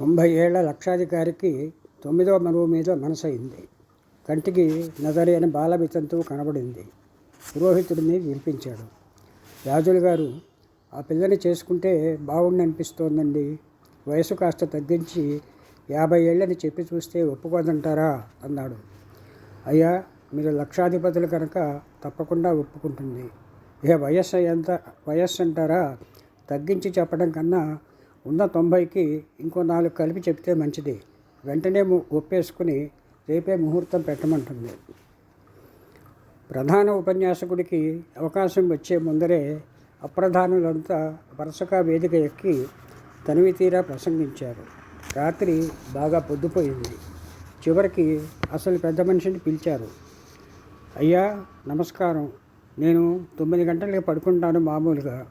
తొంభై ఏళ్ళ లక్షాధికారికి తొమ్మిదో మనువు మీద మనసైంది కంటికి నజరైన బాలమితంతువు కనబడింది. పురోహితుడిని పిలిపించాడు రాజులు గారు ఆ పిల్లని చేసుకుంటే బాగుండి అనిపిస్తోందండి. వయసు కాస్త తగ్గించి యాభై ఏళ్ళని చెప్పి చూస్తే ఒప్పుకోదంటారా? అన్నాడు. అయ్యా మీరు లక్షాధిపతులు కనుక తప్పకుండా ఒప్పుకుంటుంది. ఇక వయస్సు ఎంత వయస్సు అంటారా తగ్గించి చెప్పడం కన్నా ఉన్న తొంభైకి ఇంకో నాలుగు కలిపి చెప్తే మంచిది. వెంటనే ఒప్పేసుకుని రేపే ముహూర్తం పెట్టమంటుంది. ప్రధాన ఉపన్యాసకుడికి అవకాశం వచ్చే ముందరే అప్రధానులంతా వరుసగా వేదిక ఎక్కి తనివి తీరా ప్రసంగించారు. రాత్రి బాగా పొద్దుపోయింది. చివరికి అసలు పెద్ద మనిషిని పిలిచారు. అయ్యా నమస్కారం. నేను తొమ్మిది గంటలకి పడుకుంటాను మామూలుగా.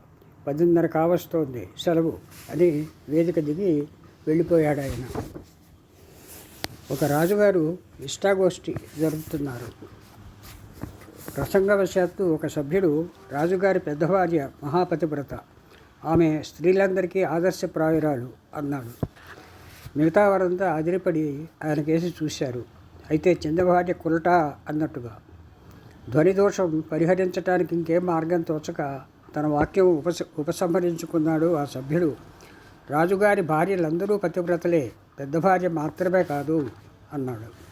పదిన్నర కావస్తోంది సెలవు. అని వేదిక దిగి వెళ్ళిపోయాడు ఆయన. ఒక రాజుగారు ఇష్టాగోష్ఠి జరుపుతున్నారు. ప్రసంగవశాత్తు ఒక సభ్యుడు రాజుగారి పెద్దవార్య మహాపతివ్రత. ఆమె స్త్రీలందరికీ ఆదర్శప్రాయురాలు అన్నాడు. మిగతా వారంతా అదిరిపడి ఆయన కేసి చూశారు. అయితే చిన్నభార్య కులటా అన్నట్టుగా. ధ్వనిదోషం పరిహరించడానికి ఇంకేం మార్గం తోచక తన వాక్యం ఉపస ఉపసంహరించుకున్నాడు ఆ సభ్యుడు. రాజుగారి భార్యలందరూ పతివ్రతలే పెద్ద భార్య మాత్రమే కాదు అన్నాడు.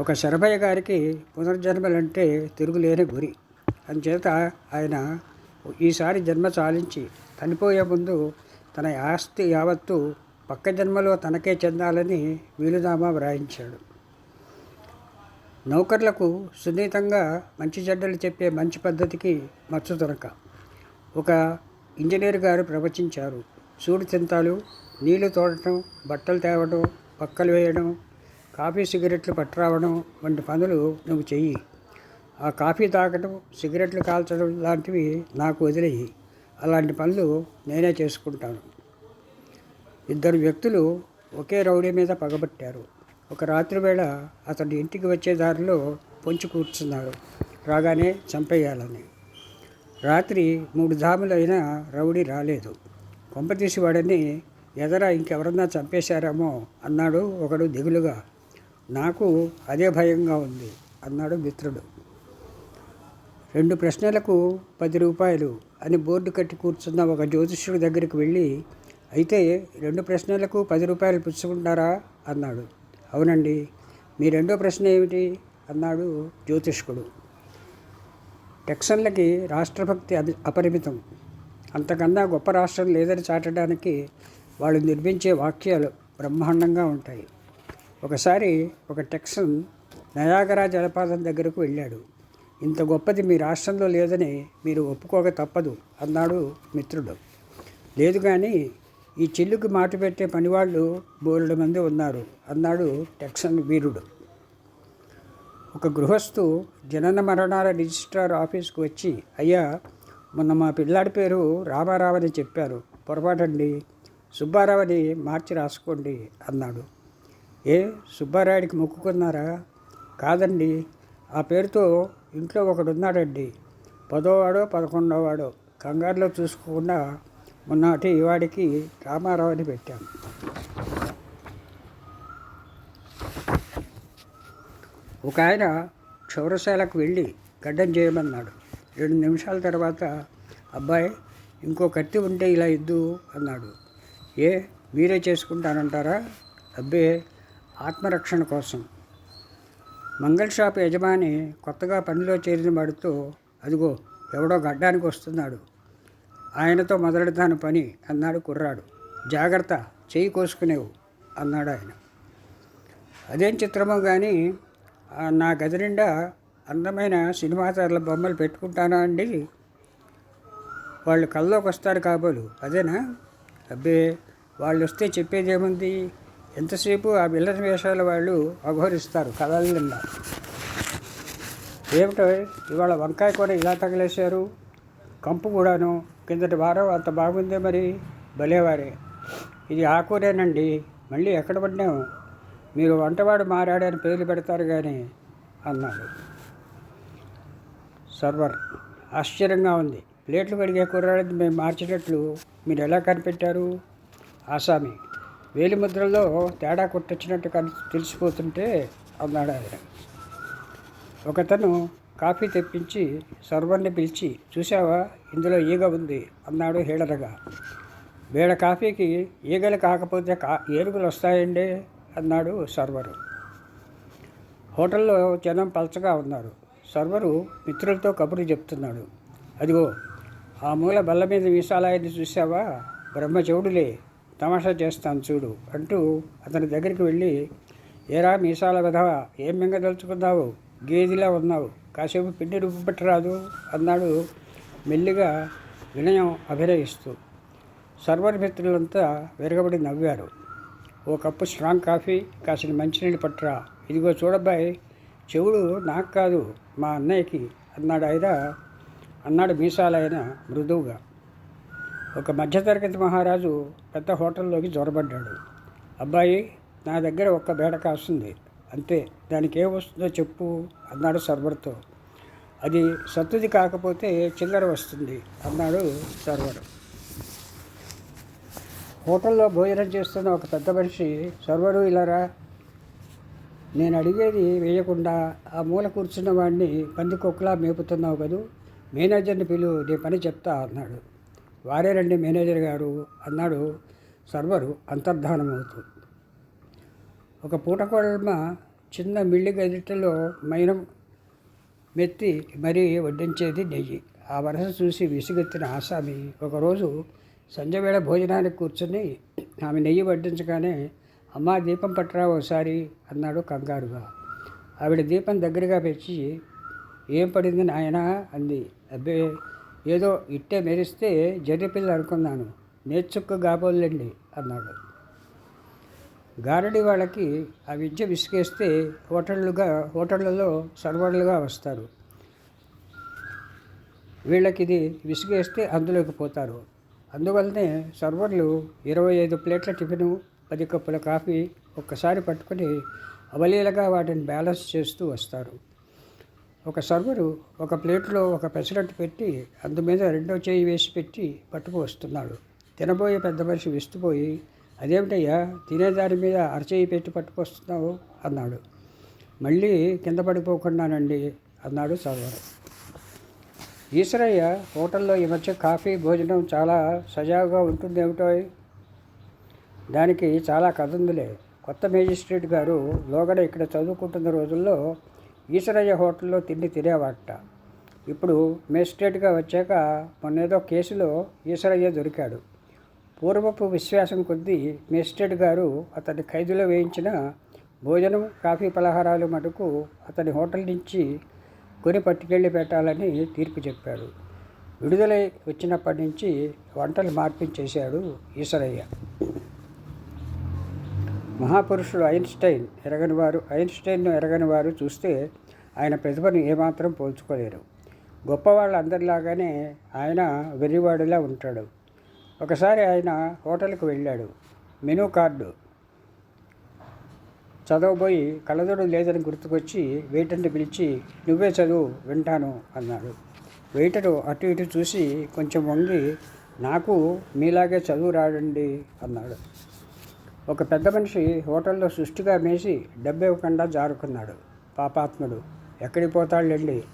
ఒక శరభయ్య గారికి పునర్జన్మలంటే తిరుగులేని గురి. అంచేత ఆయన ఈసారి జన్మ చాలించి చనిపోయే ముందు తన ఆస్తి యావత్తు పక్క జన్మలో తనకే చెందాలని వీలునామా వ్రాయించాడు. నౌకర్లకు సున్నితంగా మంచి చెడ్డలు చెప్పే మంచి పద్ధతికి మచ్చు దొరక. ఒక ఇంజనీర్ గారు ప్రవచించారు. సూడు చింతాలు నీళ్ళు తోడటం బట్టలు తేవడం పక్కలు వేయడం కాఫీ సిగరెట్లు పట్టరావడం వంటి పనులు నువ్వు చెయ్యి. ఆ కాఫీ తాగడం సిగరెట్లు కాల్చడం లాంటివి నాకు వదిలేయి. అలాంటి పనులు నేనే చేసుకుంటాను. ఇద్దరు వ్యక్తులు ఒకే రౌడీ మీద పగబట్టారు. ఒక రాత్రి వేళ అతడి ఇంటికి వచ్చే దారిలో పొంచి కూర్చున్నాడు రాగానే చంపేయాలని. రాత్రి మూడు ధాములైనా రౌడీ రాలేదు. కొంపతీసి వాడని ఎదర ఇంకెవరన్నా చంపేశారేమో అన్నాడు ఒకడు దిగులుగా. నాకు అదే భయంగా ఉంది అన్నాడు మిత్రుడు. రెండు ప్రశ్నలకు పది రూపాయలు అని బోర్డు కట్టి కూర్చున్న ఒక జ్యోతిష్యుడి దగ్గరికి వెళ్ళి అయితే రెండు ప్రశ్నలకు పది రూపాయలు పుచ్చుకుంటారా అన్నాడు. అవునండి మీ రెండో ప్రశ్న ఏమిటి? అన్నాడు జ్యోతిష్కుడు. టెక్సన్లకి రాష్ట్రభక్తి అది అపరిమితం. అంతకన్నా గొప్ప రాష్ట్రం లేదని చాటడానికి వాళ్ళు నిర్మించే వాక్యాలు బ్రహ్మాండంగా ఉంటాయి. ఒకసారి ఒక టెక్సన్ నయాగరా జలపాతం దగ్గరకు వెళ్ళాడు. ఇంత గొప్పది మీ రాష్ట్రంలో లేదని మీరు ఒప్పుకోక తప్పదు అన్నాడు మిత్రుడు. లేదు కానీ ఈ చెల్లుకి మాట పెట్టే పనివాళ్ళు బోలెడు మంది ఉన్నారు అన్నాడు టెక్సన్ వీరుడు. ఒక గృహస్థు జనన మరణాల రిజిస్ట్రార్ ఆఫీస్కి వచ్చి అయ్యా మొన్న మా పిల్లాడి పేరు రామారావని చెప్పారు. పొరపాటండి. సుబ్బారావుని మార్చి రాసుకోండి అన్నాడు. ఏ సుబ్బారాయుడికి మొక్కుకున్నారా? కాదండి. ఆ పేరుతో ఇంట్లో ఒకడు ఉన్నాడండి పదోవాడో పదకొండోవాడో కంగారులో చూసుకోకుండా మొన్నటి వాడికి రామారావు అని పెట్టాం. ఒక ఆయన క్షౌరశాలకు వెళ్ళి గడ్డం చేయమన్నాడు. రెండు నిమిషాల తర్వాత అబ్బాయి ఇంకో కత్తి ఉంటే ఇలా ఇద్దు అన్నాడు. ఏ మీరే చేసుకుంటానంటారా? అబ్బే ఆత్మరక్షణ కోసం. మంగళ షాప్ యజమాని కొత్తగా పనిలో చేరిన వాడితో అదిగో ఎవడో గడ్డానికి వస్తున్నాడు. ఆయనతో మొదలెడతాను పని అన్నాడు కుర్రాడు. జాగ్రత్త చేయి కోసుకునేవు అన్నాడు ఆయన అదేం చిత్రమో కానీ నా గది నిండా అందమైన సినిమాతారుల బొమ్మలు పెట్టుకుంటానా అండి? వాళ్ళు కల్లోకి వస్తారు కాబోలు. అదేనా? అబ్బే వాళ్ళు వస్తే చెప్పేది ఏముంది ఎంతసేపు ఆ విల్లన్ వేషాల వాళ్ళు అఘోరిస్తారు కథల నిండా? ఏమిటో ఇవాళ వంకాయ కూర ఇలా తగిలేశారు? కంపు కూడాను. కిందటి వారం అంత బాగుందే మరి? భలేవారే. ఇది ఆకూరేనండి మళ్ళీ ఎక్కడ పడినాము మీరు వంటవాడు మారాడని పేర్లు పెడతారు కానీ అన్నాడు. సర్వర్ ఆశ్చర్యంగా ఉంది. ప్లేట్లు కడిగే కుర్రాడిని మేము మార్చినట్లు మీరు ఎలా కనిపెట్టారు? ఆసామి వేలిముద్రలో తేడా కొట్టొచ్చినట్టు కని తెలిసిపోతుంటే అన్నాడు ఆయన. ఒకతను కాఫీ తెప్పించి సర్వర్ని పిలిచి చూసావా ఇందులో ఈగ ఉంది అన్నాడు హేళనగా వేడ కాఫీకి ఈగలు కాకపోతే కా ఏనుగులు వస్తాయండి? అన్నాడు సర్వరు. హోటల్లో జనం పలచగా ఉన్నారు. సర్వరు మిత్రులతో కబురు చెప్తున్నాడు. అదిగో ఆ మూల బల్ల మీద మీసాలాయని చూసావా బ్రహ్మచౌడులే తమాషా చేస్తాను చూడు అంటూ అతని దగ్గరికి వెళ్ళి ఏరా మీసాల విధవా ఏం మింగదలుచుకున్నావు? గేదిలా ఉన్నావు. కాసేపు పిండి రుబ్బు పెట్టరాదు అన్నాడు మెల్లిగా వినయం అభినయిస్తూ. సర్వర్ మిత్రులంతా విరగబడి నవ్వారు. ఓ కప్పు స్ట్రాంగ్ కాఫీ కాసిన మంచినీళ్ళు పట్టురా. ఇదిగో చూడబ్బాయి చెవుడు నాకు కాదు మా అన్నయ్యకి. అన్నాడు ఆయన అన్నాడు మీసాలైన మృదువుగా. ఒక మధ్యతరగతి మహారాజు పెద్ద హోటల్లోకి జ్వరబడ్డాడు అబ్బాయి నా దగ్గర ఒక్క బేడ కాస్తుంది. అంతే దానికి ఏం వస్తుందో చెప్పు అన్నాడు సర్వర్తో. అది సత్తుది కాకపోతే చిల్లర వస్తుంది అన్నాడు సర్వర్. హోటల్లో భోజనం చేస్తున్న ఒక పెద్ద మనిషి సర్వరు ఇలారా నేను అడిగేది వేయకుండా ఆ మూల కూర్చున్న వాడిని పందికొక్కలా మేపుతున్నావు కదూ మేనేజర్ని పిలు నీ పని చెప్తా అన్నాడు. వారే రండి మేనేజర్ గారు అన్నాడు సర్వరు అంతర్ధానమవుతూ. ఒక పూటకొడమ చిన్న మిల్లి గదిటలో మైనం మెత్తి మరీ వడ్డించేది నెయ్యి. ఆ వరస చూసి విసుగెత్తిన ఆసామి ఒకరోజు సంజవేళ భోజనానికి కూర్చుని ఆమె నెయ్యి వడ్డించగానే అమ్మా దీపం పట్టరా ఒకసారి అన్నాడు కంగారుగా. ఆవిడ దీపం దగ్గరగా పెంచి ఏం పడింది నాయన? అంది. అబ్బే ఏదో ఇట్టే మెరిస్తే జర్రిపిల్ల అనుకున్నాను. నేర్చుక్కు గాబోళ్ళండి అన్నాడు. గారడి వాళ్ళకి ఆ విద్య విసిగేస్తే హోటళ్ళుగా హోటళ్ళలో సర్వర్లుగా వస్తారు. వీళ్ళకి ఇది విసిగేస్తే అందులోకి పోతారు. అందువల్లనే సర్వర్లు ఇరవై ఐదు ప్లేట్ల టిఫిను పది కప్పుల కాఫీ ఒక్కసారి పట్టుకొని అవలీలగా వాటిని బ్యాలెన్స్ చేస్తూ వస్తారు. ఒక సర్వరు ఒక ప్లేట్లో ఒక పెసరట్టు పెట్టి అందు మీద రెండో చేయి వేసి పెట్టి పట్టుకు వస్తున్నాడు. తినబోయే పెద్ద మనిషి విస్తుపోయి అదేమిటయ్యా తినేదాని మీద అరచేయి పెట్టి పట్టుకొస్తున్నావు అన్నాడు. మళ్ళీ కింద పడిపోకుండానండి అన్నాడు సర్వరు. ఈశ్వరయ్య హోటల్లో ఈ మధ్య కాఫీ భోజనం చాలా సజావుగా ఉంటుందేమిటో? దానికి చాలా కథ ఉందిలే కొత్త మేజిస్ట్రేట్ గారు లోగడ ఇక్కడ చదువుకుంటున్న రోజుల్లో ఈశ్వరయ్య హోటల్లో తిండి తినేవాట ఇప్పుడు మేజిస్ట్రేట్గా వచ్చాక మొన్నేదో కేసులో ఈశ్వరయ్య దొరికాడు. పూర్వపు విశ్వాసం కొద్దీ మేజిస్ట్రేట్ గారు అతని ఖైదులో వేయించిన భోజనం కాఫీ పలహారాలు మటుకు అతని హోటల్ నుంచి కొని పట్టుకెళ్ళి పెట్టాలని తీర్పు చెప్పాడు. విడుదలై వచ్చినప్పటి నుంచి వంటలు మార్పించేశాడు ఈశ్వరయ్య. మహాపురుషుడు ఐన్స్టైన్ ఎరగని వారు ఐన్స్టైన్ను ఎరగని వారు చూస్తే ఆయన ప్రతిభను ఏమాత్రం పోల్చుకోలేరు. గొప్పవాళ్ళ అందరిలాగానే ఆయన వెర్రివాడిలా ఉంటాడు. ఒకసారి ఆయన హోటల్కి వెళ్ళాడు. మెనూ కార్డు చదవబోయి కళ్ళజోడు లేదని గుర్తుకొచ్చి వెయిటర్ని పిలిచి నువ్వే చదువు వింటాను అన్నాడు. వెయిటరు అటు ఇటు చూసి కొంచెం వంగి నాకు మీలాగే చదువు రాడండి అన్నాడు. ఒక పెద్ద మనిషి హోటల్లో సుష్టిగా మేసి డబ్బు ఇవ్వకుండా జారుకున్నాడు. పాపాత్ముడు ఎక్కడికి పోతాళ్ళండి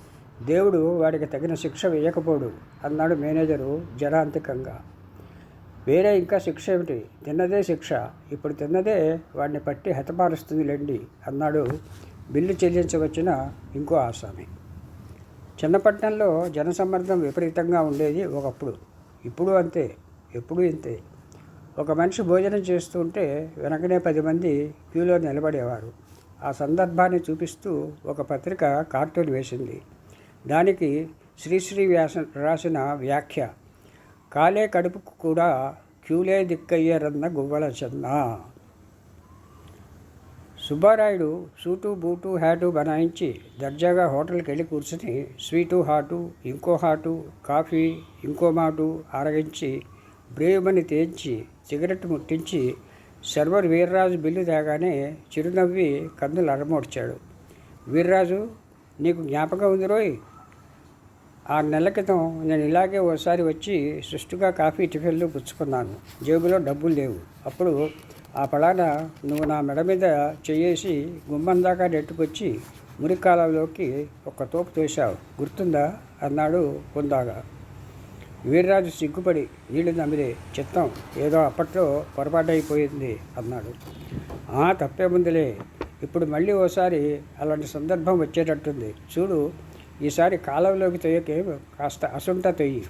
దేవుడు వాడికి తగిన శిక్ష వేయకపోడు అన్నాడు మేనేజరు జరాంతికంగా వేరే ఇంకా శిక్ష ఏమిటి? తిన్నదే శిక్ష. ఇప్పుడు తిన్నదే వాడిని పట్టి హతమారుస్తుందిలేండి అన్నాడు బిల్లు చెల్లించవచ్చిన ఇంకో ఆసామి. చిన్నపట్నంలో జనసమ్మర్దం విపరీతంగా ఉండేది ఒకప్పుడు. ఇప్పుడు అంతే ఎప్పుడు ఇంతే. ఒక మనిషి భోజనం చేస్తుంటే వెనకనే పది మంది క్యూలో నిలబడేవారు. ఆ సందర్భాన్ని చూపిస్తూ ఒక పత్రిక కార్టూన్ వేసింది. దానికి శ్రీశ్రీ వ్యాస రాసిన వ్యాఖ్య కాలే కడుపుకు కూడా క్యూలే దిక్కయ్యారన్న Guvvala Chenna Subbarayudu suit boot hat బనాయించి దర్జాగా హోటల్కి వెళ్ళి కూర్చుని స్వీటు హాటు ఇంకో హాటు కాఫీ ఇంకో మాటు ఆరగించి బ్రేవమని తేంచి సిగరెట్ ముట్టించి సర్వర్ వీర్రాజు బిల్లు తేగానే చిరునవ్వి కన్నులు అరమోడ్చాడు. వీర్రాజు నీకు జ్ఞాపకం ఉంది రోయ్ ఆరు నెలల క్రితం నేను ఇలాగే ఓసారి వచ్చి సుష్టుగా కాఫీ టిఫిన్లు పుచ్చుకున్నాను. జేబులో డబ్బులు లేవు. అప్పుడు ఆ పలాన నువ్వు నా మెడ మీద చెయ్యేసి గుమ్మం దాకా నెట్టుకొచ్చి మురికాలంలోకి ఒక తోపు తోశావు. గుర్తుందా? అన్నాడు పొందాగా. వీర్రాజు సిగ్గుపడి నీళ్ళు నమ్మిదే చిత్తం ఏదో అప్పట్లో పొరపాటైపోయింది అన్నాడు. ఆ తప్పే ముందులే. ఇప్పుడు మళ్ళీ ఓసారి అలాంటి సందర్భం వచ్చేటట్టుంది. చూడు ఈసారి కాలంలోకి తెయ్యకే కాస్త అసుంట తొయ్యి.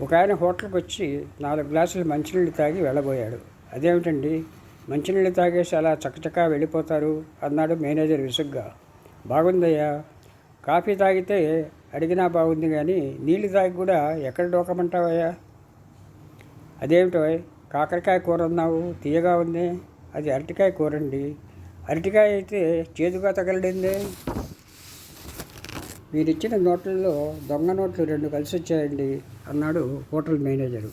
ఒక ఆయన హోటల్కి వచ్చి నాలుగు గ్లాసులు మంచినీళ్ళు తాగి వెళ్ళబోయాడు. అదేమిటండి? మంచినీళ్ళు తాగేసి అలా చకచకా వెళ్ళిపోతారు? అన్నాడు మేనేజర్ విసుగ్గా. బాగుందయ్యా. కాఫీ తాగితే అడిగినా బాగుంది కానీ నీళ్ళు తాగి కూడా ఎక్కడ డోకమంటావయ్యా? అదేమిటో కాకరకాయ కూర అన్నావు తీయగా ఉంది. అది అరటికాయ కూరండి. అరటికాయ అయితే చేదుగా తగలడిందే? మీరిచ్చిన నోట్లలో దొంగ నోట్లు రెండు కలిసి వచ్చాయండి అన్నాడు హోటల్ మేనేజరు.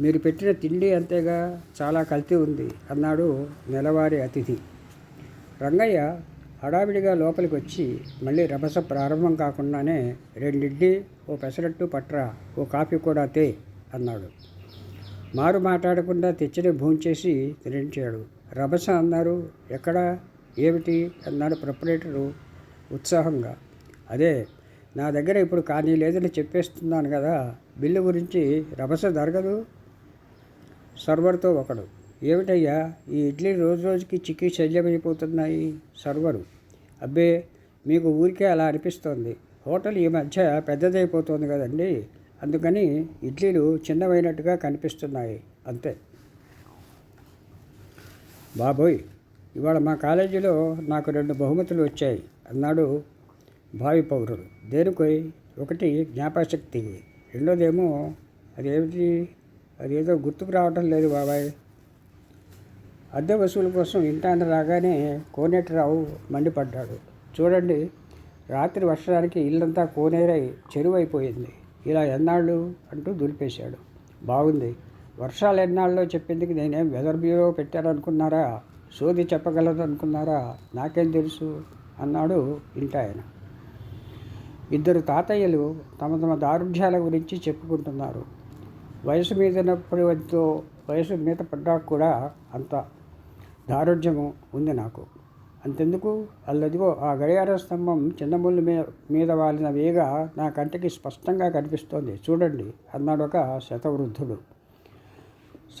మీరు పెట్టిన తిండి అంతేగా చాలా కల్తీ ఉంది అన్నాడు నెలవారి అతిథి. రంగయ్య హడావిడిగా లోపలికి వచ్చి మళ్ళీ రభస ప్రారంభం కాకుండానే రెండిడ్డి ఓ పెసరట్టు పట్రా ఓ కాఫీ కూడా తే అన్నాడు. మారు మాట్లాడకుండా తెచ్చిన భూంచేసి తిరించాడు రభస అన్నారు. ఎక్కడా? ఏమిటి? అన్నాడు ప్రొపరేటరు ఉత్సాహంగా. అదే నా దగ్గర ఇప్పుడు కానీ లేదని చెప్పేస్తున్నాను కదా బిల్లు గురించి రభస జరగదు. సర్వర్తో ఒకడు. ఏమిటయ్యా ఈ ఇడ్లీ రోజు రోజుకి చిక్కి శల్యమైపోతున్నాయి సర్వరు. అబ్బే మీకు ఊరికే అలా అనిపిస్తోంది. హోటల్ ఈ మధ్య పెద్దదైపోతుంది కదండి. అందుకని ఇడ్లీలు చిన్నవైనట్టుగా కనిపిస్తున్నాయి. అంతే. బాబోయ్ ఇవాళ మా కాలేజీలో నాకు రెండు బహుమతులు వచ్చాయి. అన్నాడు భావి పౌరుడు. దేనికోయ్ ఒకటి జ్ఞాపశక్తి రెండోదేమో అదేమిటి? అదేదో గుర్తుకు రావటం లేదు బాబాయ్. అద్దె వసూలు కోసం ఇంటాన రాగానే కోనేటిరావు మండిపడ్డాడు. చూడండి రాత్రి వర్షానికి ఇల్లంతా కోనేరై చెరువైపోయింది. ఇలా ఎన్నాళ్ళు? అంటూ దులిపేశాడు. బాగుంది. వర్షాలు ఎన్నాళ్ళో చెప్పేందుకు నేనేం వెదర్ బ్యూరో పెట్టారనుకున్నారా సోది చెప్పగలదనుకున్నారా? నాకేం తెలుసు? అన్నాడు ఇంటాయన. ఇద్దరు తాతయ్యలు తమ తమ దారుఢ్యాల గురించి చెప్పుకుంటున్నారు. వయసు మీదనప్పుడు ఎంతో వయసు మీద పడ్డా కూడా అంత దారుఢ్యము ఉంది నాకు. అంతెందుకు? అల్లదిగో ఆ గడియార స్తంభం చిన్నముళ్ళు మీద మీద వాలిన వేగ నా కంటికి స్పష్టంగా కనిపిస్తోంది. చూడండి అన్నాడు ఒక శతవృద్ధుడు.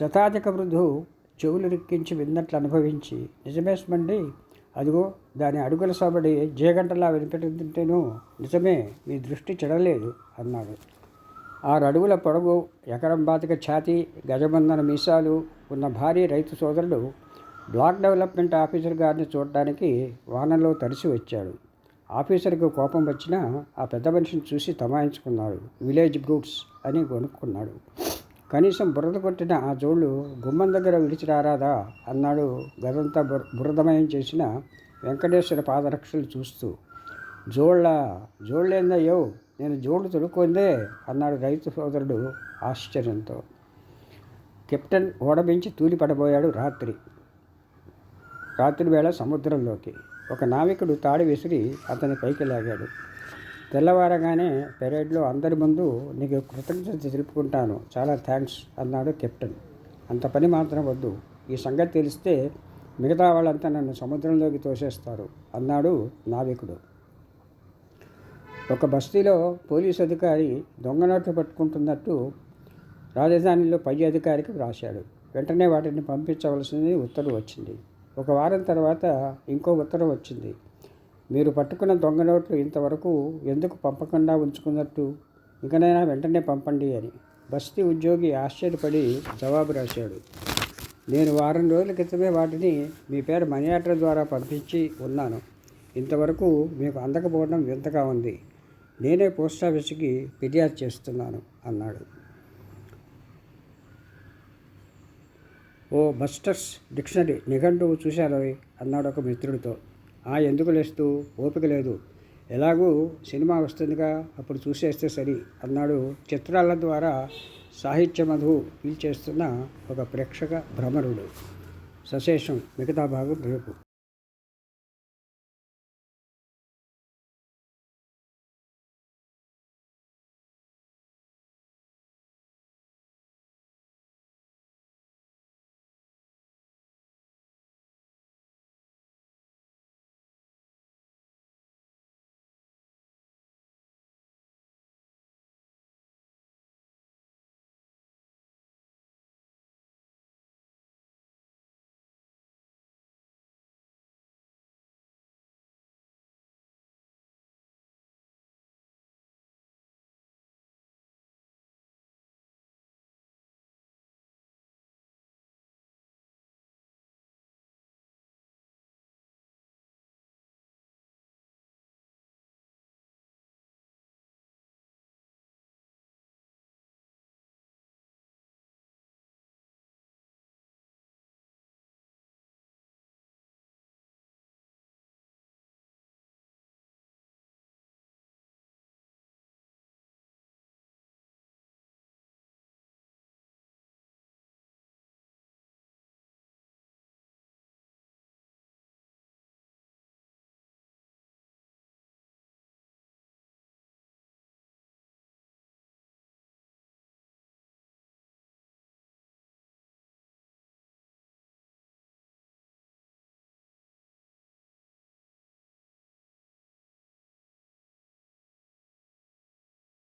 శతాధిక వృద్ధు చెవులు రిక్కించి విన్నట్లు అనుభవించి నిజమేసమండి అదిగో దాని అడుగుల సబడి జేగంటలా వినిపెడుతుంటేను నిజమే మీ దృష్టి చెడలేదు అన్నాడు. ఆరు అడుగుల పొడవు ఎకరం బాతిక ఛాతీ గజబంధన మీసాలు ఉన్న భారీ రైతు సోదరుడు బ్లాక్ డెవలప్మెంట్ ఆఫీసర్ గారిని చూడడానికి వానలో తడిసి వచ్చాడు. ఆఫీసర్కి కోపం వచ్చినా ఆ పెద్ద మనిషిని చూసి తమాయించుకున్నాడు. విలేజ్ బ్రూట్స్ అని కొనుక్కున్నాడు కనీసం బురద కొట్టిన ఆ జోళ్ళు గుమ్మం దగ్గర విడిచి రారాదా అన్నాడు గదంతా బుర బురదమయం చేసిన వెంకటేశ్వర పాదరక్షలు చూస్తూ. జోళ్ళ జోళ్ళేందయ్యో నేను జోళ్ళు తొడుక్కుందే అన్నాడు రైతు సోదరుడు ఆశ్చర్యంతో. కెప్టెన్ ఓడబించి తూలిపడబోయాడు రాత్రి. రాత్రి వేళ సముద్రంలోకి. ఒక నావికుడు తాడి విసిరి అతని పైకి లాగాడు. తెల్లవారగానే పెరేడ్లో అందరి ముందు నీకు కృతజ్ఞత తెలుపుకుంటాను. చాలా థ్యాంక్స్ అన్నాడు కెప్టెన్. అంత పని మాత్రం వద్దు. ఈ సంగతి తెలిస్తే మిగతా వాళ్ళంతా నన్ను సముద్రంలోకి తోసేస్తారు అన్నాడు నావికుడు. ఒక బస్తీలో పోలీసు అధికారి దొంగ నోట్లు పట్టుకుంటున్నట్టు రాజధానిలో పై అధికారికి వ్రాశాడు. వెంటనే వాటిని పంపించవలసింది ఉత్తర్వు వచ్చింది. ఒక వారం తర్వాత ఇంకో ఉత్తరం వచ్చింది. మీరు పట్టుకున్న దొంగ నోట్లు ఇంతవరకు ఎందుకు పంపకుండా ఉంచుకున్నట్టు? ఇకనైనా వెంటనే పంపండి అని బస్తీ ఉద్యోగి ఆశ్చర్యపడి జవాబు రాశాడు. నేను వారం రోజుల క్రితమే వాటిని మీ పేరు మనీ ఆర్డర్ ద్వారా పంపించి ఉన్నాను. ఇంతవరకు మీకు అందకపోవడం వింతగా ఉంది. నేనే పోస్ట్ ఆఫీస్కి ఫిర్యాదు చేస్తున్నాను అన్నాడు. ఓ బస్టర్స్ డిక్షనరీ నిఘంటువు చూశారు అన్నాడు ఒక మిత్రుడితో. ఎందుకు లేస్తూ? ఓపిక లేదు. ఎలాగూ సినిమా వస్తుందిగా? అప్పుడు చూసేస్తే సరి అన్నాడు చిత్రాల ద్వారా సాహిత్య మధువు పీల్చేస్తున్న ఒక ప్రేక్షక భ్రమరుడు. సశేషం మిగతా భాగం రేపు.